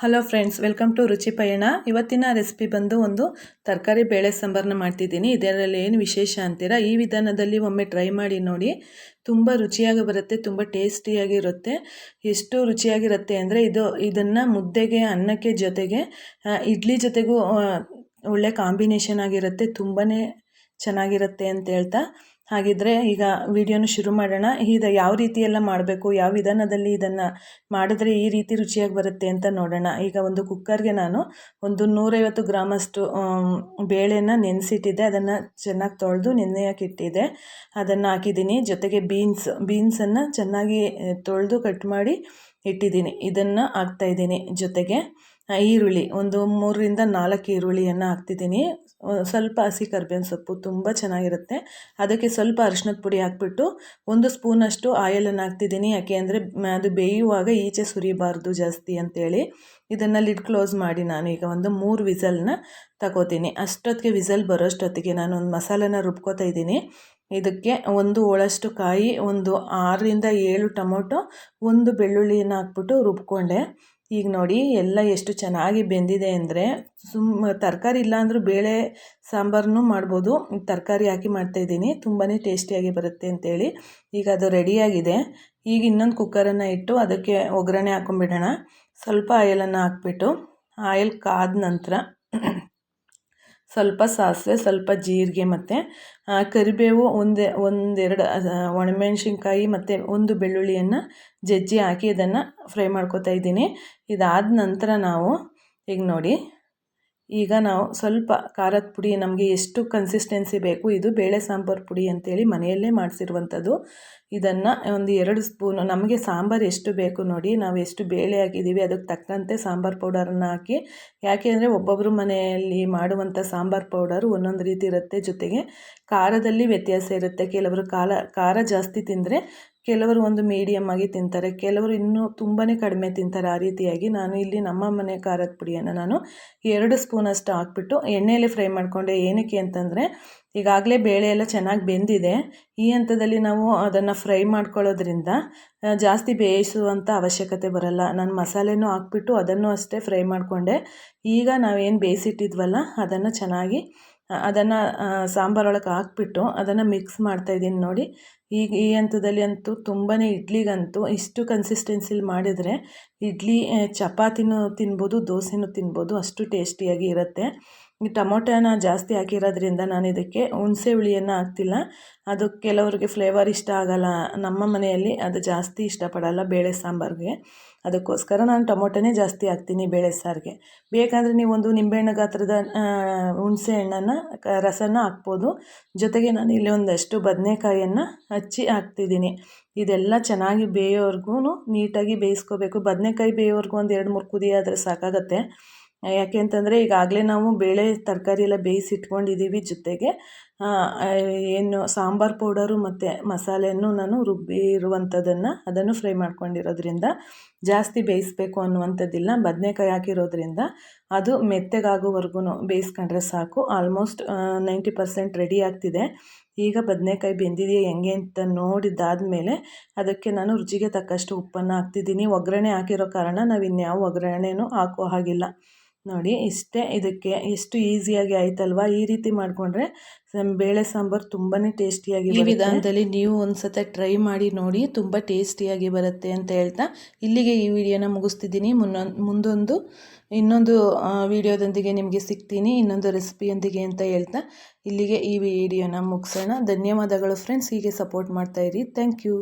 Hello friends welcome to ರುಚಿ ಪಯಣ ಇವತ್ತಿನ ರೆಸಿಪಿ ಬಂದು ಒಂದು ತರಕಾರಿ ಬೇಳೆ ಸಾಂಬಾರನ್ನ ಮಾಡ್ತಿದ್ದೀನಿ. ಇದರಲ್ಲಿ ಏನು ವಿಶೇಷ ಅಂತೀರಾ? ಈ ವಿಧಾನದಲ್ಲಿ ಒಮ್ಮೆ ಟ್ರೈ ಮಾಡಿ ನೋಡಿ. ತುಂಬ ರುಚಿಯಾಗಿ ಬರುತ್ತೆ, ತುಂಬ ಟೇಸ್ಟಿಯಾಗಿರುತ್ತೆ ಎಷ್ಟು ರುಚಿಯಾಗಿರುತ್ತೆ ಅಂದರೆ ಇದು, ಇದನ್ನು ಮುದ್ದೆಗೆ, ಅನ್ನಕ್ಕೆ ಜೊತೆಗೆ ಇಡ್ಲಿ ಜೊತೆಗೂ ಒಳ್ಳೆ ಕಾಂಬಿನೇಷನ್ ಆಗಿರುತ್ತೆ. ತುಂಬಾ ಚೆನ್ನಾಗಿರುತ್ತೆ ಅಂತ ಹೇಳ್ತಾ. ಹಾಗಿದ್ರೆ ಈಗ ವಿಡಿಯೋನ ಶುರು ಮಾಡೋಣ. ಇದು ಯಾವ ರೀತಿ ಎಲ್ಲ ಮಾಡಬೇಕು, ಯಾವ ವಿಧಾನದಲ್ಲಿ ಇದನ್ನು ಮಾಡಿದ್ರೆ ಈ ರೀತಿ ರುಚಿಯಾಗಿ ಬರುತ್ತೆ ಅಂತ ನೋಡೋಣ. ಈಗ ಒಂದು ಕುಕ್ಕರ್ಗೆ ನಾನು ಒಂದು ನೂರೈವತ್ತು ಗ್ರಾಮಷ್ಟು ಬೇಳೆನ ನೆನೆಸಿಟ್ಟಿದ್ದೆ. ಅದನ್ನು ಚೆನ್ನಾಗಿ ತೊಳೆದು ನೆನೆಯಕ್ಕೆ ಇಟ್ಟಿದ್ದೆ. ಅದನ್ನು ಹಾಕಿದ್ದೀನಿ. ಜೊತೆಗೆ ಬೀನ್ಸ್, ಬೀನ್ಸನ್ನು ಚೆನ್ನಾಗಿ ತೊಳೆದು ಕಟ್ ಮಾಡಿ ಇಟ್ಟಿದ್ದೀನಿ. ಇದನ್ನು ಹಾಕ್ತಾಯಿದ್ದೀನಿ ಜೊತೆಗೆ. ಈರುಳ್ಳಿ. ಒಂದು ಮೂರರಿಂದ ನಾಲ್ಕು ಈರುಳ್ಳಿಯನ್ನು ಹಾಕ್ತಿದ್ದೀನಿ. ಸ್ವಲ್ಪ ಹಸಿ ಕರ್ಬೇವಿನ ಸೊಪ್ಪು ತುಂಬ ಚೆನ್ನಾಗಿರುತ್ತೆ. ಅದಕ್ಕೆ ಸ್ವಲ್ಪ ಅರಿಶಿನದ ಪುಡಿ ಹಾಕ್ಬಿಟ್ಟು ಒಂದು ಸ್ಪೂನಷ್ಟು ಆಯಲನ್ನು ಹಾಕ್ತಿದ್ದೀನಿ. ಯಾಕೆ ಅಂದರೆ ಅದು ಬೇಯುವಾಗ ಈಚೆ ಸುರಿಬಾರ್ದು ಜಾಸ್ತಿ ಅಂತೇಳಿ. ಇದನ್ನು ಲಿಡ್ ಕ್ಲೋಸ್ ಮಾಡಿ ನಾನು ಈಗ ಒಂದು ಮೂರು ವಿಸಲ್ನ ತಗೋತೀನಿ. ಅಷ್ಟೊತ್ತಿಗೆ ವಿಸಲ್ ಬರೋಷ್ಟೊತ್ತಿಗೆ ನಾನು ಒಂದು ಮಸಾಲೆನ ರುಬ್ಕೋತಾ ಇದ್ದೀನಿ. ಇದಕ್ಕೆ ಒಂದು ಒಳಷ್ಟು ಕಾಯಿ, ಒಂದು ಆರರಿಂದ ಏಳು ಟೊಮೊಟೊ, ಒಂದು ಬೆಳ್ಳುಳ್ಳಿಯನ್ನು ಹಾಕ್ಬಿಟ್ಟು ರುಬ್ಕೊಂಡೆ. ಈಗ ನೋಡಿ ಎಲ್ಲ ಎಷ್ಟು ಚೆನ್ನಾಗಿ ಬೆಂದಿದೆ ಅಂದರೆ ಸುಮ್ ತರಕಾರಿ ಇಲ್ಲ ಅಂದರೂ ಬೇಳೆ ಸಾಂಬಾರನ್ನು ಮಾಡ್ಬೋದು. ತರಕಾರಿ ಹಾಕಿ ಮಾಡ್ತಾಯಿದ್ದೀನಿ ತುಂಬಾ ಟೇಸ್ಟಿಯಾಗಿ ಬರುತ್ತೆ ಅಂತೇಳಿ. ಈಗ ಅದು ರೆಡಿಯಾಗಿದೆ ಈಗ ಇನ್ನೊಂದು ಕುಕ್ಕರನ್ನು ಇಟ್ಟು ಅದಕ್ಕೆ ಒಗ್ಗರಣೆ ಹಾಕೊಂಡ್ಬಿಡೋಣ. ಸ್ವಲ್ಪ ಆಯಲನ್ನು ಹಾಕ್ಬಿಟ್ಟು, ಆಯಿಲ್ ಕಾದ ನಂತರ ಸ್ವಲ್ಪ ಸಾಸಿವೆ, ಸ್ವಲ್ಪ ಜೀರಿಗೆ ಮತ್ತು ಕರಿಬೇವು ಒಂದೇ, ಒಂದೆರಡು ಒಣಮೆಣ್ಸಿನ್ಕಾಯಿ ಮತ್ತು ಒಂದು ಬೆಳ್ಳುಳ್ಳಿಯನ್ನು ಜಜ್ಜಿ ಹಾಕಿ ಅದನ್ನು ಫ್ರೈ ಮಾಡ್ಕೊತಾ ಇದ್ದೀನಿ. ಇದಾದ ನಂತರ ನಾವು ಈಗ ನೋಡಿ ಈಗ ನಾವು ಸ್ವಲ್ಪ ಖಾರದ ಪುಡಿ ನಮಗೆ ಎಷ್ಟು ಕನ್ಸಿಸ್ಟೆನ್ಸಿ ಬೇಕು, ಇದು ಬೇಳೆ ಸಾಂಬಾರು ಪುಡಿ ಅಂತೇಳಿ ಮನೆಯಲ್ಲೇ ಮಾಡಿಸಿರುವಂಥದ್ದು. ಇದನ್ನು ಒಂದು ಎರಡು ಸ್ಪೂನು ನಮಗೆ ಸಾಂಬಾರು ಎಷ್ಟು ಬೇಕು ನೋಡಿ ನಾವು ಎಷ್ಟು ಬೇಳೆ ಹಾಕಿದ್ದೀವಿ ಅದಕ್ಕೆ ತಕ್ಕಂತೆ ಸಾಂಬಾರು ಪೌಡರನ್ನು ಹಾಕಿ. ಯಾಕೆ ಅಂದರೆ ಒಬ್ಬೊಬ್ಬರು ಮನೆಯಲ್ಲಿ ಮಾಡುವಂಥ ಸಾಂಬಾರು ಪೌಡರು ಒಂದೊಂದು ರೀತಿ ಇರುತ್ತೆ ಜೊತೆಗೆ ಖಾರದಲ್ಲಿ ವ್ಯತ್ಯಾಸ ಇರುತ್ತೆ. ಕೆಲವರು ಕಾಲ, ಖಾರ ಜಾಸ್ತಿ ತಿಂದರೆ ಕೆಲವರು ಒಂದು ಮೀಡಿಯಮ್ ಆಗಿ ತಿಂತಾರೆ, ಕೆಲವರು ಇನ್ನೂ ತುಂಬಾ ಕಡಿಮೆ ತಿಂತಾರೆ ಆ ರೀತಿಯಾಗಿ ನಾನು ಇಲ್ಲಿ ನಮ್ಮ ಮನೆ ಖಾರದ ಪುಡಿಯನ್ನು ನಾನು ಎರಡು ಸ್ಪೂನಷ್ಟು ಹಾಕ್ಬಿಟ್ಟು ಎಣ್ಣೆಯಲ್ಲಿ ಫ್ರೈ ಮಾಡಿಕೊಂಡೆ. ಏನಕ್ಕೆ ಅಂತಂದರೆ ಈಗಾಗಲೇ ಬೇಳೆ ಎಲ್ಲ ಚೆನ್ನಾಗಿ ಬೆಂದಿದೆ. ಈ ಹಂತದಲ್ಲಿ ನಾವು ಅದನ್ನು ಫ್ರೈ ಮಾಡ್ಕೊಳ್ಳೋದ್ರಿಂದ ಜಾಸ್ತಿ ಬೇಯಿಸುವಂಥ ಅವಶ್ಯಕತೆ ಬರಲ್ಲ. ನಾನು ಮಸಾಲೆನೂ ಹಾಕ್ಬಿಟ್ಟು ಅದನ್ನು ಅಷ್ಟೇ ಫ್ರೈ ಮಾಡಿಕೊಂಡೆ. ಈಗ ನಾವೇನು ಬೇಯಿಸಿಟ್ಟಿದ್ವಲ್ಲ ಅದನ್ನು ಚೆನ್ನಾಗಿ ಅದನ್ನು ಸಾಂಬಾರೊಳಗೆ ಹಾಕ್ಬಿಟ್ಟು ಅದನ್ನು ಮಿಕ್ಸ್ ಮಾಡ್ತಾ ಇದ್ದೀನಿ ನೋಡಿ. ಈಗ ಈ ಹಂತದಲ್ಲಿ ಅಂತೂ ತುಂಬಾ ಇಡ್ಲಿಗಂತೂ ಇಷ್ಟು ಕನ್ಸಿಸ್ಟೆನ್ಸಿಲಿ ಮಾಡಿದರೆ ಇಡ್ಲಿ ಚಪಾತಿನೂ ತಿನ್ಬೋದು, ದೋಸೆನೂ ತಿನ್ಬೋದು, ಅಷ್ಟು ಟೇಸ್ಟಿಯಾಗಿ ಇರುತ್ತೆ. ಈ ಟೊಮೊಟೊನ ಜಾಸ್ತಿ ಹಾಕಿರೋದ್ರಿಂದ ನಾನು ಇದಕ್ಕೆ ಹುಣಸೆ ಹುಳಿಯನ್ನು ಹಾಕ್ತಿಲ್ಲ. ಅದು ಕೆಲವರಿಗೆ ಫ್ಲೇವರ್ ಇಷ್ಟ ಆಗಲ್ಲ. ನಮ್ಮ ಮನೆಯಲ್ಲಿ ಅದು ಜಾಸ್ತಿ ಇಷ್ಟಪಡಲ್ಲ ಬೇಳೆ ಸಾಂಬಾರಿಗೆ. ಅದಕ್ಕೋಸ್ಕರ ನಾನು ಟೊಮೊಟೊನೇ ಜಾಸ್ತಿ ಹಾಕ್ತೀನಿ ಬೇಳೆ ಸಾರಿಗೆ. ಬೇಕಾದರೆ ನೀವು ಒಂದು ನಿಂಬೆಹಣ್ಣು ಗಾತ್ರದ ಹುಣಸೆ ಹಣ್ಣನ್ನು ರಸನ ಹಾಕ್ಬೋದು. ಜೊತೆಗೆ ನಾನು ಇಲ್ಲಿ ಒಂದಷ್ಟು ಬದನೆಕಾಯನ್ನು ಹಚ್ಚಿ ಹಾಕ್ತಿದ್ದೀನಿ. ಇದೆಲ್ಲ ಚೆನ್ನಾಗಿ ಬೇಯೋವರೆಗೂ ನೀಟಾಗಿ ಬೇಯಿಸ್ಕೋಬೇಕು. ಬದನೆಕಾಯಿ ಬೇಯೋವರೆಗೂ ಒಂದು ಎರಡು ಮೂರು ಕುದಿ ಆದರೆ ಸಾಕಾಗತ್ತೆ. ಯಾಕೆ ಅಂತಂದರೆ ಈಗಾಗಲೇ ನಾವು ಬೇಳೆ ತರಕಾರಿ ಎಲ್ಲ ಬೇಯಿಸಿ ಇಟ್ಕೊಂಡಿದ್ದೀವಿ ಜೊತೆಗೆ. ಏನು ಸಾಂಬಾರು ಪೌಡರು ಮತ್ತು ಮಸಾಲೆಯನ್ನು ನಾನು ರುಬ್ಬಿ ಇರುವಂಥದ್ದನ್ನು ಅದನ್ನು ಫ್ರೈ ಮಾಡ್ಕೊಂಡಿರೋದ್ರಿಂದ ಜಾಸ್ತಿ ಬೇಯಿಸಬೇಕು ಅನ್ನುವಂಥದ್ದಿಲ್ಲ. ಬದನೆಕಾಯಿ ಹಾಕಿರೋದ್ರಿಂದ ಅದು ಮೆತ್ತಗಾಗೋವರೆಗೂ ಬೇಯಿಸ್ಕೊಂಡ್ರೆ ಸಾಕು. ಆಲ್ಮೋಸ್ಟ್ ನೈಂಟಿ ಪರ್ಸೆಂಟ್ ರೆಡಿ ಆಗ್ತಿದೆ. ಈಗ ಬದನೆಕಾಯಿ ಬೆಂದಿದೆಯಾ ಹೆಂಗೆ ಅಂತ ನೋಡಿದ್ದಾದಮೇಲೆ ಅದಕ್ಕೆ ನಾನು ರುಚಿಗೆ ತಕ್ಕಷ್ಟು ಉಪ್ಪನ್ನು ಹಾಕ್ತಿದ್ದೀನಿ. ಒಗ್ಗರಣೆ ಹಾಕಿರೋ ಕಾರಣ ನಾವು ಇನ್ಯಾವ ಒಗ್ಗರಣೆನೂ ಹಾಕೋ ಹಾಗಿಲ್ಲ. ನೋಡಿ ಇಷ್ಟೇ ಇದಕ್ಕೆ ಎಷ್ಟು ಈಸಿಯಾಗಿ ಆಯ್ತಲ್ವಾ? ಈ ರೀತಿ ಮಾಡಿಕೊಂಡ್ರೆ ಬೇಳೆ ಸಾಂಬಾರು ತುಂಬಾ ಟೇಸ್ಟಿಯಾಗಿ ಈ ವಿಧಾನದಲ್ಲಿ ನೀವು ಒಂದು ಟ್ರೈ ಮಾಡಿ ನೋಡಿ ತುಂಬ ಟೇಸ್ಟಿಯಾಗಿ ಬರುತ್ತೆ ಅಂತ ಹೇಳ್ತಾ ಇಲ್ಲಿಗೆ ಈ ವಿಡಿಯೋನ ಮುಗಿಸ್ತಿದ್ದೀನಿ. ಮುನ್ನೊಂದು ಮುಂದೊಂದು ಇನ್ನೊಂದು ವಿಡಿಯೋದೊಂದಿಗೆ ನಿಮಗೆ ಸಿಗ್ತೀನಿ. ಇನ್ನೊಂದು ರೆಸಿಪಿಯೊಂದಿಗೆ ಅಂತ ಹೇಳ್ತಾ ಇಲ್ಲಿಗೆ ಈ ವಿಡಿಯೋನ ಮುಗಿಸೋಣ. ಧನ್ಯವಾದಗಳು ಫ್ರೆಂಡ್ಸ್ ಹೀಗೆ ಸಪೋರ್ಟ್ ಮಾಡ್ತಾಯಿರಿ ಥ್ಯಾಂಕ್ ಯು